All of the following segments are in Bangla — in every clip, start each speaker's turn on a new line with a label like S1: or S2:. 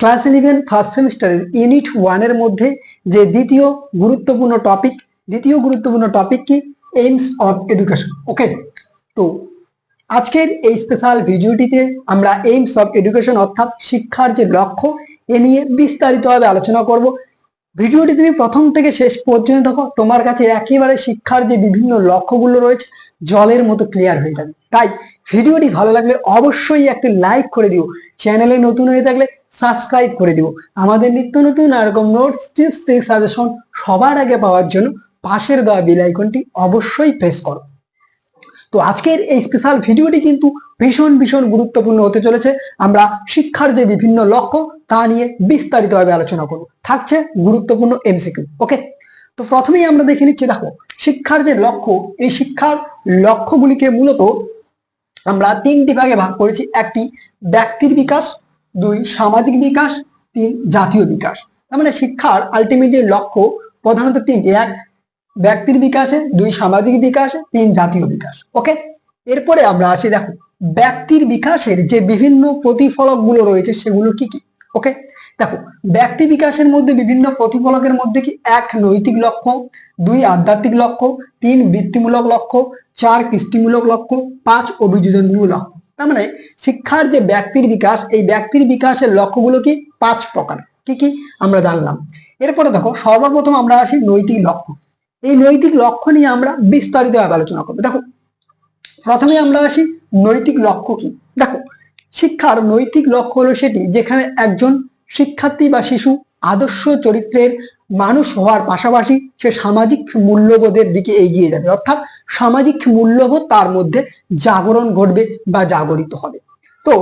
S1: ক্লাস ইলেভেন ফার্স্ট সেমিস্টারের ইউনিট ওয়ানের মধ্যে যে দ্বিতীয় গুরুত্বপূর্ণ টপিক, দ্বিতীয় গুরুত্বপূর্ণ টপিক কি? এইমস অফ এডুকেশন ওকে তো আজকের এই স্পেশাল ভিডিওটিতে আমরা এইমস অফ এডুকেশন অর্থাৎ শিক্ষার যে লক্ষ্য, এ নিয়ে বিস্তারিতভাবে আলোচনা করব। ভিডিওটি তুমি প্রথম থেকে শেষ পর্যন্ত দেখো, তোমার কাছে একেবারে শিক্ষার যে বিভিন্ন লক্ষ্যগুলো রয়েছে, জলের মতো ক্লিয়ার হয়ে যাবে। তাই ভিডিওটি ভালো লাগলে অবশ্যই একটি লাইক করে দিও। চ্যানেলে নতুন হয়ে থাকলে সাবস্ক্রাইব করে দিও। আমাদের নিত্য নতুন এরকম নোটস টিপস ট্রিক সাজেশন সবার আগে পাওয়ার জন্য পাশের দেওয়া বেল আইকনটি অবশ্যই প্রেস করো। তো আজকের এই স্পেশাল ভিডিওটি কিন্তু ভীষণ ভীষণ গুরুত্বপূর্ণ হতে চলেছে। আমরা শিক্ষার যে বিভিন্ন লক্ষ্য, তা নিয়ে বিস্তারিতভাবে আলোচনা করব। থাকছে গুরুত্বপূর্ণ এমসিকিউ ওকে তো প্রথমেই আমরা দেখে নিচ্ছি, দেখো, শিক্ষার যে লক্ষ্য, এই শিক্ষার লক্ষ্যগুলিকে মূলত আমরা তিনটি ভাগে ভাগ করেছি। একটি ব্যক্তির বিকাশ, দুই সামাজিক বিকাশ, তিন জাতীয় বিকাশ। তার মানে শিক্ষার আলটিমেটলি লক্ষ্য প্রধানত তিনটি। এক, ব্যক্তির বিকাশে, দুই সামাজিক বিকাশে, তিন জাতীয় বিকাশ। ওকে? এরপরে আমরা আসি, দেখো, ব্যক্তির বিকাশের যে বিভিন্ন প্রতিফলকগুলো রয়েছে সেগুলো কি কি? ওকে? দেখো, ব্যক্তি বিকাশের মধ্যে বিভিন্ন প্রতিফলকের মধ্যে কি এক নৈতিক লক্ষ্য, দুই আধ্যাত্মিক লক্ষ্য, তিন বৃত্তিমূলক লক্ষ্য, চার কৃষ্টিমূলক লক্ষ্য, পাঁচ অভিযোজনমূলক লক্ষ্য। তার মানে শিক্ষার যে ব্যক্তির বিকাশ, এই ব্যক্তির বিকাশের লক্ষ্যগুলো কি? পাঁচ প্রকার। কি কি? আমরা জানলাম। এরপরে দেখো, সর্বপ্রথম আমরা আসি নৈতিক লক্ষ্য। এই নৈতিক লক্ষ্য নিয়ে আমরা বিস্তারিতভাবে আলোচনা করব। দেখো, প্রথমে আমরা আসি নৈতিক লক্ষ্য কি? দেখো, শিক্ষার নৈতিক লক্ষ্য হলো সেটি যেখানে একজন শিক্ষার্থী বা শিশু আদর্শ চরিত্রের মানুষ হওয়ার পাশাপাশি সে সামাজিক মূল্যবোধের দিকে এগিয়ে যাবে। অর্থাৎ সামাজিক মূল্যবোধ তার মধ্যে জাগরণ ঘটবে বা জাগরিত হবে। তো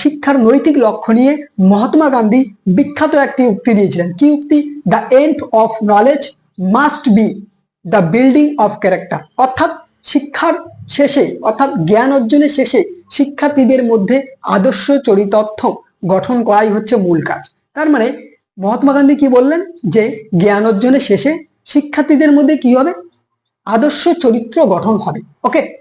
S1: শিক্ষার নৈতিক লক্ষ্য নিয়ে মহাত্মা গান্ধী বিখ্যাত একটি উক্তি দিয়েছিলেন। কি উক্তি? The end of knowledge must be the building of character অর্থাৎ শিক্ষার শেষে, অর্থাৎ জ্ঞান অর্জনের শেষে শিক্ষার্থীদের মধ্যে আদর্শ চরিতার্থ গঠন করাই হচ্ছে মূল কাজ। তার মানে মহাত্মা গান্ধী কি বললেন? যে জ্ঞান অর্জনের শেষে শিক্ষার্থীদের মধ্যে কি হবে? আদর্শ চরিত্র গঠন হবে। ওকে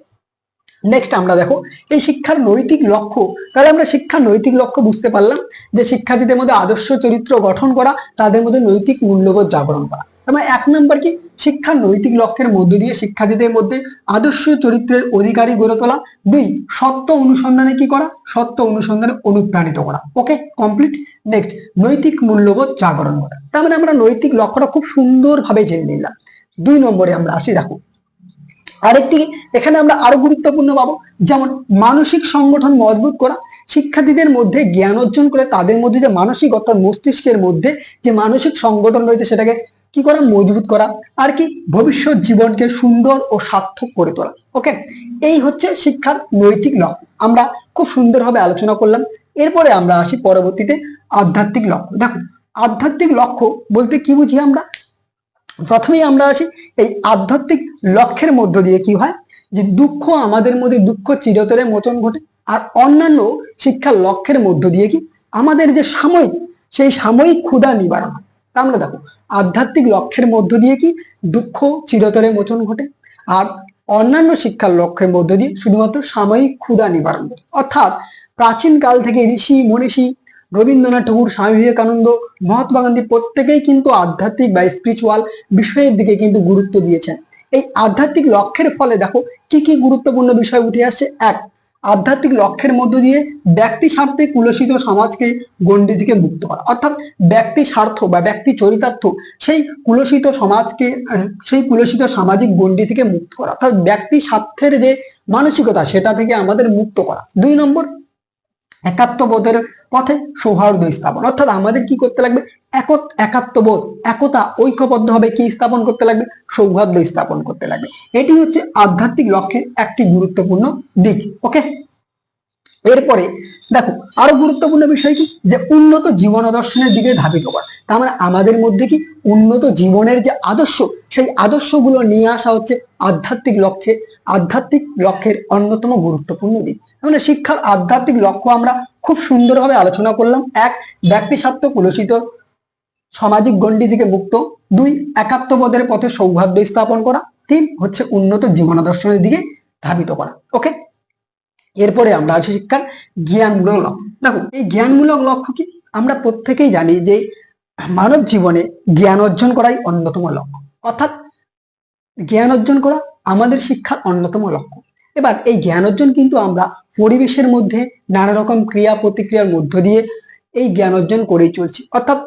S1: নেক্সট আমরা দেখো, এই শিক্ষার নৈতিক লক্ষ্য, তাহলে আমরা শিক্ষার নৈতিক লক্ষ্য বুঝতে পারলাম যে শিক্ষার্থীদের মধ্যে আদর্শ চরিত্র গঠন করা, তাদের মধ্যে নৈতিক মূল্যবোধ জাগরণ করা। তার এক নম্বর কি? শিক্ষার নৈতিক লক্ষ্যের মধ্য দিয়ে শিক্ষার্থীদের মধ্যে আদর্শ চরিত্রের অধিকারী গড়ে তোলা। দুই, সত্য অনুসন্ধানে কি করা? সত্য অনুসন্ধানে অনুপ্রাণিত করা। ওকে কমপ্লিট নেক্সট নৈতিক মূল্যবোধ জাগরণ করা। তার মানে আমরা নৈতিক লক্ষ্যটা খুব সুন্দরভাবে জেনে নিলাম। দুই নম্বরে আমরা আসি, দেখো। আরেকটি, এখানে আমরা আরও গুরুত্বপূর্ণ পাবো। যেমন, মানসিক সংগঠন মজবুত করা। শিক্ষার্থীদের মধ্যে জ্ঞান অর্জন করে তাদের মধ্যে যে মানসিক অর্থাৎ মস্তিষ্কের মধ্যে যে মানসিক সংগঠন রয়েছে সেটাকে কি করা? মজবুত করা। আর কি? ভবিষ্যৎ জীবনকে সুন্দর ও সার্থক করে তোলা। ওকে এই হচ্ছে শিক্ষার নৈতিক লক্ষ্য। আমরা খুব সুন্দরভাবে আলোচনা করলাম। এরপরে আমরা আসি পরবর্তীতে আধ্যাত্মিক লক্ষ্য। দেখো আধ্যাত্মিক লক্ষ্য বলতে কি বুঝি আমরা? প্রথমেই আমরা আসি এই আধ্যাত্মিক লক্ষ্যের মধ্য দিয়ে কি হয়? যে দুঃখ আমাদের মধ্যে, দুঃখ চিরতরে মোচন ঘটে। আর অন্যান্য শিক্ষার লক্ষ্যের মধ্য দিয়ে কি? আমাদের যে সাময়িক, সেই সাময়িক ক্ষুধা নিবারণ। আমরা দেখো, আধ্যাত্মিক লক্ষ্যের মধ্য দিয়ে কি দুঃখ চিরতরে মোচন ঘটে? আর অন্যান্য শিক্ষার লক্ষ্যের মধ্য দিয়ে শুধুমাত্র সাময়িক ক্ষুধা নিবারণ অর্থাৎ প্রাচীন কাল থেকে ঋষি, মনীষী, রবীন্দ্রনাথ ঠাকুর, স্বামী বিবেকানন্দ, মহাত্মা গান্ধী প্রত্যেকেই কিন্তু আধ্যাত্মিক বা স্পিরিচুয়াল বিষয়ের দিকে কিন্তু গুরুত্ব দিয়েছেন। এই আধ্যাত্মিক লক্ষ্যের ফলে দেখো, কি কি গুরুত্বপূর্ণ বিষয় উঠে আসছে এক আধ্যাত্মিক লক্ষ্যের মধ্য দিয়ে ব্যক্তি স্বার্থে কুলসিত সমাজকে গণ্ডি থেকে মুক্ত করা। অর্থাৎ ব্যক্তি স্বার্থ বা ব্যক্তি চরিতার্থ সেই কুলসিত সমাজকে, সেই কুলসিত সামাজিক গণ্ডি থেকে মুক্ত করা। অর্থাৎ ব্যক্তি স্বার্থের যে মানসিকতা, সেটা থেকে আমাদের মুক্ত করা। দুই নম্বর একাত্মবোধের পথে সৌহার্দ্য স্থাপন। অর্থাৎ আমাদের কি করতে লাগবে? একত, একাত্মবোধ, একতা ঐক্যবদ্ধ হবে কি স্থাপন করতে লাগবে? সৌহার্দ্য স্থাপন করতে লাগবে। এটি হচ্ছে আধ্যাত্মিক লক্ষ্যের একটি গুরুত্বপূর্ণ দিক ওকে এরপরে দেখো, আরও গুরুত্বপূর্ণ বিষয় কি? যে উন্নত জীবন দর্শনের দিকে ধাবিত করা। তার মানে আমাদের মধ্যে কি? উন্নত জীবনের যে আদর্শ, সেই আদর্শগুলো নিয়ে আসা হচ্ছে আধ্যাত্মিক লক্ষ্যে আধ্যাত্মিক লক্ষ্যের অন্যতম গুরুত্বপূর্ণ দিক। মানে শিক্ষার আধ্যাত্মিক লক্ষ্য আমরা খুব সুন্দরভাবে আলোচনা করলাম। এক ব্যক্তি স্বার্থ কুলসিত সামাজিক গণ্ডি থেকে মুক্ত। দুই, একাত্মবোধের পথে সৌহার্দ্য স্থাপন করা। তিন, হচ্ছে উন্নত জীবন দর্শনের দিকে ধাবিত করা। ওকে? এরপরে আমরা আছি শিক্ষার জ্ঞানমূলক লক্ষ্য। দেখো, এই জ্ঞানমূলক লক্ষ্য কি? আমরা প্রত্যেকেই জানি যে মানব জীবনে জ্ঞান অর্জন করাই অন্যতম লক্ষ্য। অর্থাৎ জ্ঞান অর্জন করা আমাদের শিক্ষার অন্যতম লক্ষ্য। এবার এই জ্ঞান অর্জন কিন্তু আমরা পরিবেশের মধ্যে নানা রকম ক্রিয়া প্রতিক্রিয়ার মধ্য দিয়ে এই জ্ঞান অর্জন করেই চলছি। অর্থাৎ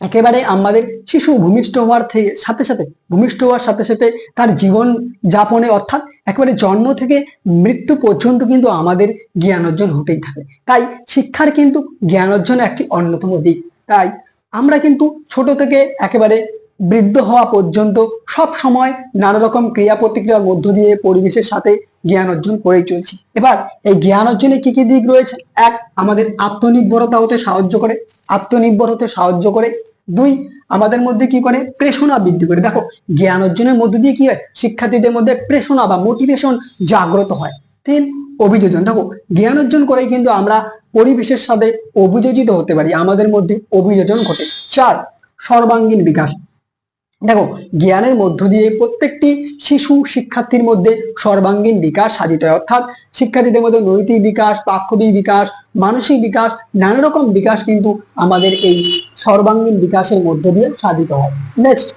S1: একেবারে আমাদের শিশু ভূমিষ্ঠ হওয়ার থেকে সাথে সাথে, ভূমিষ্ঠ হওয়ার সাথে সাথে তার জীবন যাপনে অর্থাৎ একেবারে জন্ম থেকে মৃত্যু পর্যন্ত কিন্তু আমাদের জ্ঞান অর্জন হতেই থাকে। তাই শিক্ষার কিন্তু জ্ঞান অর্জন একটি অন্যতম দিক। তাই আমরা কিন্তু ছোট থেকে একেবারে বৃদ্ধ হওয়া পর্যন্ত সব সময় নানা রকম ক্রিয়া প্রতিক্রিয়ার মধ্য দিয়ে পরিবেশের সাথে জ্ঞান অর্জন করেই চলছি। এবার এই জ্ঞান অর্জনে কি কি দিক রয়েছে? এক, আমাদের আত্মনির্ভরতা হতে সাহায্য করে। আত্মনির্ভর হতে সাহায্য করে। দুই, আমাদের মধ্যে কি করে? প্রেষণা বৃদ্ধি করে। দেখো, জ্ঞান অর্জনের মধ্য দিয়ে কি হয়? শিক্ষার্থীদের মধ্যে প্রেষণা বা মোটিভেশন জাগ্রত হয়। তিন, অভিযোজন। দেখো, জ্ঞান অর্জন করেই কিন্তু আমরা পরিবেশের সাথে অভিযোজিত হতে পারি। আমাদের মধ্যে অভিযোজন ঘটে। চার, সর্বাঙ্গীন বিকাশ। দেখো, জ্ঞানের মধ্য দিয়ে প্রত্যেকটি শিশু শিক্ষার্থীর মধ্যে সর্বাঙ্গীন বিকাশ সাধিত হয়। অর্থাৎ শিক্ষার্থীদের মধ্যে নৈতিক বিকাশ, পাক্ষবিক বিকাশ, মানসিক বিকাশ, নানা রকম বিকাশ কিন্তু আমাদের এই সর্বাঙ্গীন বিকাশের মধ্য দিয়ে সাধিত হয়। নেক্সট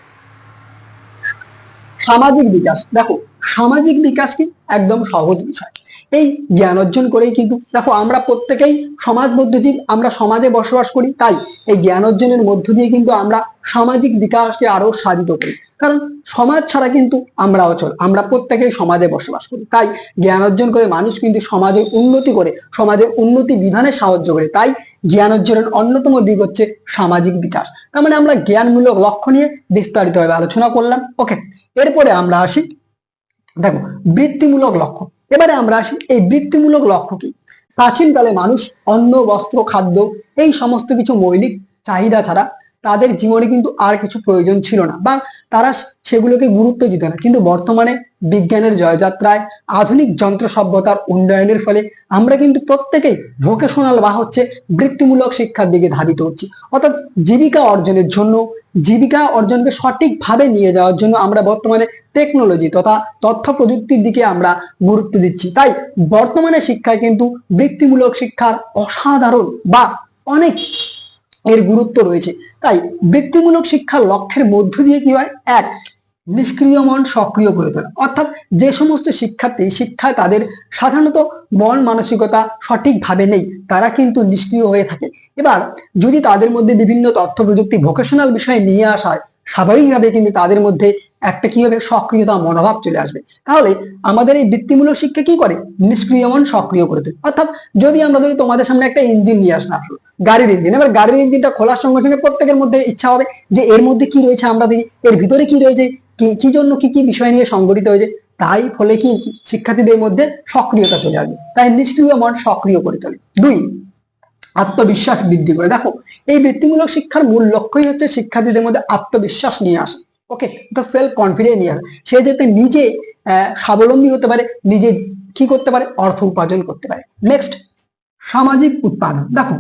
S1: সামাজিক বিকাশ। দেখো, সামাজিক বিকাশ কি? একদম সহজ বিষয়। এই জ্ঞান অর্জন করেই কিন্তু, দেখো আমরা প্রত্যেকেই সমাজবদ্ধ জীব আমরা সমাজে বসবাস করি, তাই এই জ্ঞান অর্জনের মধ্য দিয়ে কিন্তু আমরা সামাজিক বিকাশকে আরও সাধিত করি। কারণ সমাজ ছাড়া কিন্তু আমরা অচল আমরা প্রত্যেকেই সমাজে বসবাস করি। তাই জ্ঞান অর্জন করে মানুষ কিন্তু সমাজের উন্নতি করে সমাজের উন্নতি বিধানে সাহায্য করে। তাই জ্ঞান অর্জনের অন্যতম দিক হচ্ছে সামাজিক বিকাশ। তার মানে আমরা জ্ঞানমূলক লক্ষ্য নিয়ে বিস্তারিতভাবে আলোচনা করলাম। ওকে, এরপরে আমরা আসি, দেখো, বৃত্তিমূলক লক্ষ্য। এবারে আমরা আসি এই বৃত্তিমূলক লক্ষ্য কি? প্রাচীনকালে মানুষ অন্ন, বস্ত্র, খাদ্য এই সমস্ত কিছু মৌলিক চাহিদা ছাড়া তাদের জীবনে কিন্তু আর কিছু প্রয়োজন ছিল না বা তারা সেগুলোকে গুরুত্ব দিত না। কিন্তু বর্তমানে বিজ্ঞানের জয়যাত্রায়, আধুনিক যন্ত্র সভ্যতার উন্নয়নের ফলে আমরা কিন্তু প্রত্যেকেই ভোকেশনাল বা হচ্ছে বৃত্তিমূলক শিক্ষার দিকে ধাবিত হচ্ছি। অর্থাৎ জীবিকা অর্জনের জন্য জীবিকা অর্জনকে সঠিকভাবে নিয়ে যাওয়ার জন্য আমরা বর্তমানে টেকনোলজি তথা তথ্য প্রযুক্তির দিকে আমরা গুরুত্ব দিচ্ছি। তাই বর্তমানে শিক্ষায় কিন্তু বৃত্তিমূলক শিক্ষার অসাধারণ বা অনেক এর গুরুত্ব রয়েছে। তাই বৃত্তিমূলক শিক্ষার লক্ষ্যের মধ্য দিয়ে কি হয়? এক নিষ্ক্রিয় মন সক্রিয় করে তোলা। অর্থাৎ যে সমস্ত শিক্ষার্থী শিক্ষায় তাদের সাধারণত মন মানসিকতা সঠিকভাবে নেই, তারা কিন্তু নিষ্ক্রিয় হয়ে থাকে। এবার যদি তাদের মধ্যে বিভিন্ন তথ্য প্রযুক্তি ভোকেশনাল বিষয়ে নিয়ে আসা হয়, স্বাভাবিকভাবে কিন্তু তাদের মধ্যে একটা কি হবে সক্রিয়তা মনোভাব চলে আসবে। তাহলে আমাদের এই বৃত্তিমূলক শিক্ষা কি করে? নিষ্ক্রিয় মন সক্রিয় করে দেয় অর্থাৎ যদি আমরা ধরি তোমাদের সামনে একটা ইঞ্জিন নিয়ে আসলাম আসলো গাড়ির ইঞ্জিন এবার গাড়ির ইঞ্জিনটা খোলার সঙ্গে সঙ্গে প্রত্যেকের মধ্যে ইচ্ছা হবে যে এর মধ্যে কি রয়েছে আমরা দেখি, এর ভিতরে কি রয়েছে? কি কি জন্য কি কি বিষয় নিয়ে সংগঠিত হয়েছে? তাই ফলে কি শিক্ষার্থীদের মধ্যে সক্রিয়তা চলে আসবে? তাই নিষ্ক্রিয় মন সক্রিয় করে তোলে। দুই, আত্মবিশ্বাস বৃদ্ধি করে। দেখো, এই বৃত্তিমূলক শিক্ষার মূল লক্ষ্যই হচ্ছে শিক্ষার্থীদের মধ্যে আত্মবিশ্বাস নিয়ে আসা। ওকে সেলফ কনফিডেন্স নিয়ে আসে। সে যাতে নিজে স্বাবলম্বী হতে পারে, নিজে কি করতে পারে, অর্থ উপার্জন করতে পারে। নেক্সট সামাজিক উৎপাদন। দেখো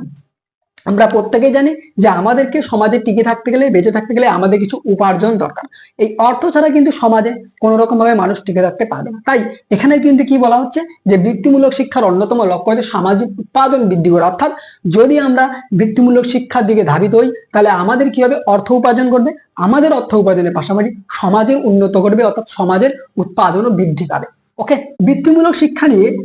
S1: আমরা প্রত্যেকেই জানি যে আমাদেরকে সমাজে টিকে থাকতে গেলে, বেঁচে থাকতে গেলে আমাদের কিছু উপার্জন দরকার। এই অর্থ ছাড়া কিন্তু সমাজে কোনো রকম ভাবে মানুষ টিকে থাকতে পারবে না। তাই এখানে কিন্তু কি বলা হচ্ছে? যে বৃত্তিমূলক শিক্ষার অন্যতম লক্ষ্য হচ্ছে সামাজিক উৎপাদন বৃদ্ধি করা। অর্থাৎ যদি আমরা বৃত্তিমূলক শিক্ষার দিকে ধাবিত হই, তাহলে আমাদের কীভাবে অর্থ উপার্জন করবে আমাদের অর্থ উপার্জনের পাশাপাশি সমাজের উন্নত করবে অর্থাৎ সমাজের উৎপাদনও বৃদ্ধি পাবে। ওকে, বৃত্তিমূলক শিক্ষা নিয়ে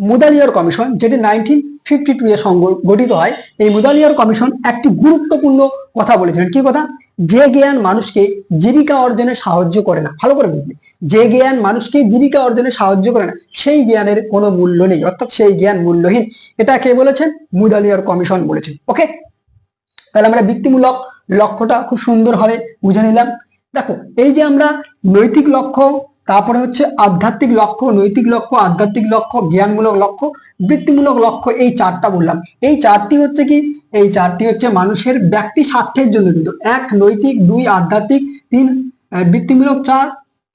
S1: মুদালিয়ার কমিশন, যেটি নাইনটিন ফিফটি টু এ সংগঠিত হয়, এই মুদালিয়ার কমিশন একটি গুরুত্বপূর্ণ কথা বলেছিলেন। কি কথা? যে জ্ঞান মানুষকে জীবিকা অর্জনে সাহায্য করে না। ভালো করে বুঝবে। যে জ্ঞান মানুষকে জীবিকা অর্জনে সাহায্য করে না, সেই জ্ঞানের কোনো মূল্য নেই, অর্থাৎ সেই জ্ঞান মূল্যহীন। এটা কে বলেছেন? মুদালিয়ার কমিশন বলেছেন। ওকে? তাহলে আমরা বৃত্তিমূলক লক্ষ্যটা খুব সুন্দরভাবে বুঝে নিলাম। দেখো, এই যে আমরা নৈতিক লক্ষ্য তারপরে হচ্ছে আধ্যাত্মিক লক্ষ্য, নৈতিক লক্ষ্য, আধ্যাত্মিক লক্ষ্য, জ্ঞানমূলক লক্ষ্য, বৃত্তিমূলক লক্ষ্য, এই চারটা বললাম। এই চারটি হচ্ছে কি? এই চারটি হচ্ছে মানুষের ব্যক্তি স্বার্থের জন্য কিন্তু। এক, নৈতিক, দুই, আধ্যাত্মিক, তিন বৃত্তিমূলক, চার।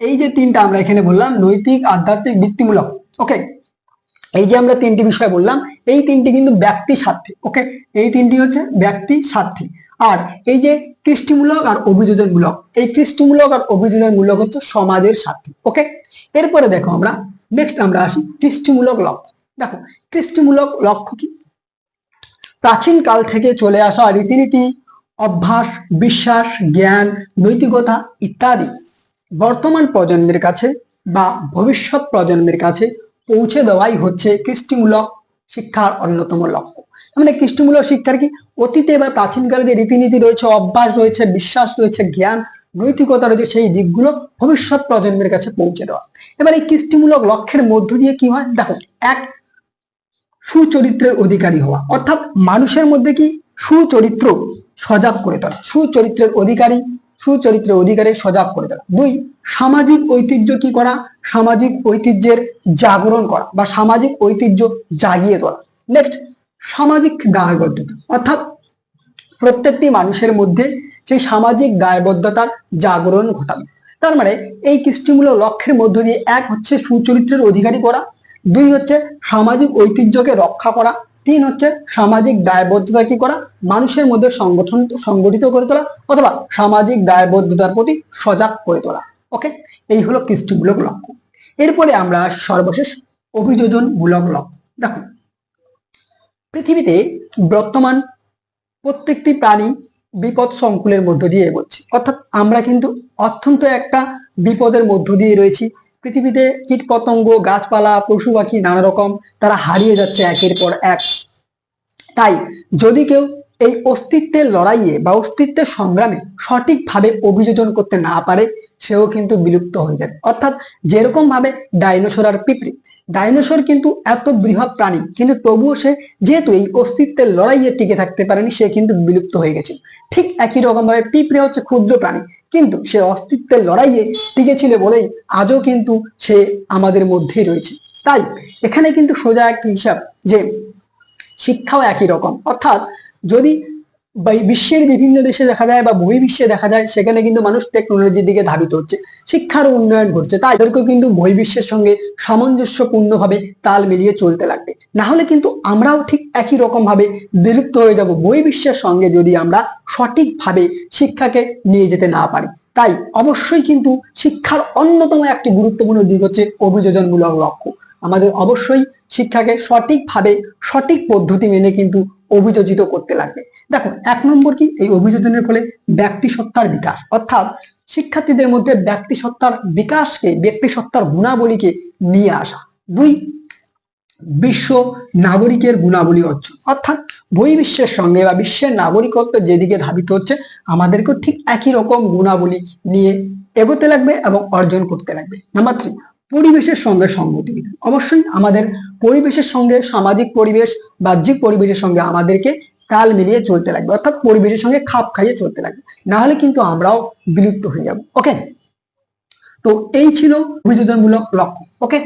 S1: এই যে তিনটা আমরা এখানে বললাম, নৈতিক, আধ্যাত্মিক, বৃত্তিমূলক। ওকে এই যে আমরা তিনটি বিষয় বললাম, এই তিনটি কিন্তু ব্যক্তি স্বার্থে। ওকে এই তিনটি হচ্ছে ব্যক্তি স্বার্থে। আর এই যে কৃষ্টিমূলক আর অভিযোজনমূলক, এই কৃষ্টিমূলক আর অভিযোজনমূলক হচ্ছে সমাজের স্বার্থে ওকে এরপরে দেখো আমরা নেক্সট আমরা আসি কৃষ্টিমূলক লক্ষ্য। দেখো, কৃষ্টিমূলক লক্ষ্য কি? প্রাচীন কাল থেকে চলে আসা রীতিনীতি, অভ্যাস, বিশ্বাস, জ্ঞান, নৈতিকতা ইত্যাদি বর্তমান প্রজন্মের কাছে বা ভবিষ্যৎ প্রজন্মের কাছে পৌঁছে দেওয়াই হচ্ছে কৃষ্টিমূলক শিক্ষার অন্যতম লক্ষ্য। মানে কৃষ্টিমূলক শিক্ষার কি? অতীতে বা প্রাচীনকালে যে রীতিনীতি রয়েছে, অভ্যাস রয়েছে, বিশ্বাস রয়েছে, জ্ঞান, নৈতিকতা রয়েছে, সেই দিকগুলো ভবিষ্যৎ প্রজন্মের কাছে পৌঁছে দেওয়া। এবার এই কৃষ্টিমূলক লক্ষ্যের মধ্য দিয়ে কি হয়? দেখো, এক, সুচরিত্রের অধিকারী হওয়া। অর্থাৎ মানুষের মধ্যে কি? সুচরিত্র সজাগ করে তোলা। সুচরিত্রের অধিকারী সুচরিত্রের অধিকারী সজাগ করে তোলা। দুই, সামাজিক ঐতিহ্য কি করা? সামাজিক ঐতিহ্যের জাগরণ করা বা সামাজিক ঐতিহ্য জাগিয়ে তোলা। নেক্সট সামাজিক দায়বদ্ধতা। অর্থাৎ প্রত্যেকটি মানুষের মধ্যে সেই সামাজিক দায়বদ্ধতার জাগরণ ঘটাবে। তার মানে এই কৃষ্টিমূলক লক্ষ্যের মধ্য দিয়ে এক হচ্ছে সুচরিত্রের অধিকারী করা, দুই হচ্ছে সামাজিক ঐতিহ্যকে রক্ষা করা, তিন হচ্ছে সামাজিক দায়বদ্ধতা কি করা, মানুষের মধ্যে সংগঠন সংগঠিত করে তোলা অথবা সামাজিক দায়বদ্ধতার প্রতি সজাগ করে তোলা। ওকে? এই হলো কৃষ্টিমূলক লক্ষ্য। এরপরে আমরা সর্বশেষ অভিযোজনমূলক লক্ষ্য। দেখো পৃথিবীতে বর্তমান প্রত্যেকটি প্রাণী বিপদ সংকুলের মধ্য দিয়ে এগোচ্ছে। অর্থাৎ আমরা কিন্তু অত্যন্ত একটা বিপদের মধ্য দিয়ে রয়েছি। পৃথিবীতে কীট পতঙ্গ গাছপালা, পশু পাখি নানা রকম তারা হারিয়ে যাচ্ছে একের পর এক। তাই যদি কেউ এই অস্তিত্বের লড়াইয়ে বা অস্তিত্বের সংগ্রামে সঠিকভাবে অভিযোজন করতে না পারে, সেও কিন্তু বিলুপ্ত হয়ে যাবে অর্থাৎ যেরকম ভাবে ডাইনোসর আর পিঁপড়ে, ডাইনোসর কিন্তু এত বৃহৎ প্রাণী, কিন্তু তবুও সে যেহেতু এই অস্তিত্বের লড়াইয়ে টিকে থাকতে পারেনি, সে কিন্তু বিলুপ্ত হয়ে গেছে। ঠিক একই রকম ভাবে পিঁপড়ে হচ্ছে ক্ষুদ্র প্রাণী, কিন্তু সে অস্তিত্বের লড়াইয়ে টিকে ছিল বলেই আজও কিন্তু সে আমাদের মধ্যেই রয়েছে। তাই এখানে কিন্তু সোজা একটি হিসাব যে শিক্ষাও একই রকম। অর্থাৎ যদি বিশ্বের বিভিন্ন দেশে দেখা যায় বা বহির্বিশ্বে দেখা যায়, সেখানে কিন্তু মানুষ টেকনোলজির দিকে ধাবিত হচ্ছে শিক্ষার উন্নয়ন ঘটছে, তাই এদেরকেও কিন্তু বহির্বিশ্বের সঙ্গে সামঞ্জস্যপূর্ণভাবে তাল মিলিয়ে চলতে লাগবে। না হলে কিন্তু আমরাও ঠিক একই রকম ভাবে বিলুপ্ত হয়ে যাব বহির্বিশ্বের সঙ্গে যদি আমরা সঠিকভাবে শিক্ষাকে নিয়ে যেতে না পারি। তাই অবশ্যই কিন্তু শিক্ষার অন্যতম একটি গুরুত্বপূর্ণ দিক হচ্ছে অভিযোজনমূলক লক্ষ্য। আমাদের অবশ্যই শিক্ষাকে সঠিকভাবে সঠিক পদ্ধতি মেনে কিন্তু অভিযোজিত করতে লাগবে। দেখো, এক নম্বর কি? এই অভিযোজনের ফলে ব্যক্তি সত্তার বিকাশ। অর্থাৎ শিক্ষার্থীদের মধ্যে ব্যক্তি সত্তার বিকাশকে ব্যক্তি সত্তার গুণাবলীকে নিয়ে আসা। দুই, বিশ্ব নাগরিকের গুণাবলী অর্জন অর্থাৎ বহির্বিশ্বের সঙ্গে বা বিশ্বের নাগরিকত্ব যেদিকে ধাবিত হচ্ছে, আমাদেরকেও ঠিক একই রকম গুণাবলী নিয়ে এগোতে লাগবে এবং অর্জন করতে লাগবে। নাম্বার থ্রি পরিবেশের সঙ্গে সংগতি। অবশ্যই আমাদের পরিবেশের সঙ্গে, সামাজিক পরিবেশ, বাহ্যিক পরিবেশের সঙ্গে আমাদেরকে তাল মিলিয়ে চলতে লাগবে। অর্থাৎ পরিবেশের সঙ্গে খাপ খাইয়ে চলতে লাগবে। না হলে কিন্তু আমরাও বিলুপ্ত হয়ে যাব। ওকে? তো এই ছিল অভিযোজনমূলক লক্ষ্য। ওকে?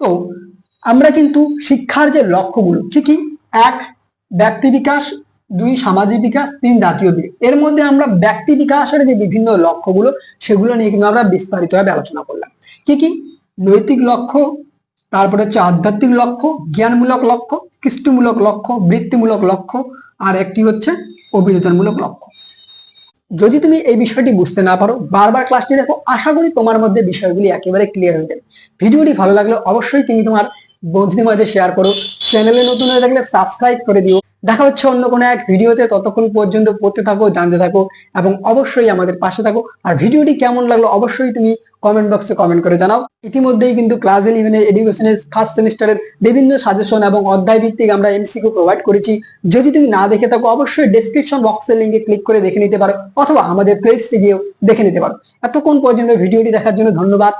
S1: তো আমরা কিন্তু শিক্ষার যে লক্ষ্যগুলো কি কি এক, ব্যক্তি বিকাশ, দুই সামাজিক বিকাশ, তিন, জাতীয় বিকাশ। এর মধ্যে আমরা ব্যক্তি বিকাশের যে বিভিন্ন লক্ষ্যগুলো, সেগুলো নিয়ে কিন্তু আমরা বিস্তারিতভাবে আলোচনা করলাম। কি কি নৈতিক লক্ষ্য, তারপরে হচ্ছে আধ্যাত্মিক লক্ষ্য, জ্ঞানমূলক লক্ষ্য, কৃষ্টিমূলক লক্ষ্য, বৃত্তিমূলক লক্ষ্য, আর একটি হচ্ছে অভিযোজনমূলক লক্ষ্য। যদি তুমি এই বিষয়টি বুঝতে না পারো, বারবার ক্লাসটি দেখো, আশা করি তোমার মধ্যে বিষয়গুলি একেবারে ক্লিয়ার হয়ে যাবে। ভিডিওটি ভালো লাগলে অবশ্যই তুমি তোমার বন্ধুদের মাঝে শেয়ার করো। চ্যানেলে নতুন হয়ে থাকলে সাবস্ক্রাইব করে দিও। দেখা হচ্ছে অন্য কোনো এক ভিডিওতে। ততক্ষণ পর্যন্ত পড়তে থাকো, জানতে থাকো এবং অবশ্যই আমাদের পাশে থাকো। আর ভিডিওটি কেমন লাগল অবশ্যই তুমি কমেন্ট বক্সে কমেন্ট করে জানাও। ইতিমধ্যেই কিন্তু ক্লাস ইলেভেনের এডুকেশনের ফার্স্ট সেমিস্টারের বিভিন্ন সাজেশন এবং অধ্যায় ভিত্তিক আমরা এমসিকিউ প্রোভাইড করেছি। যদি তুমি না দেখে থাকো, অবশ্যই ডেসক্রিপশন বক্সের লিঙ্কে ক্লিক করে দেখে নিতে পারো। অথবা আমাদের প্লেলিস্টে গিয়েও দেখে নিতে পারো। এতক্ষণ পর্যন্ত ভিডিওটি দেখার জন্য ধন্যবাদ।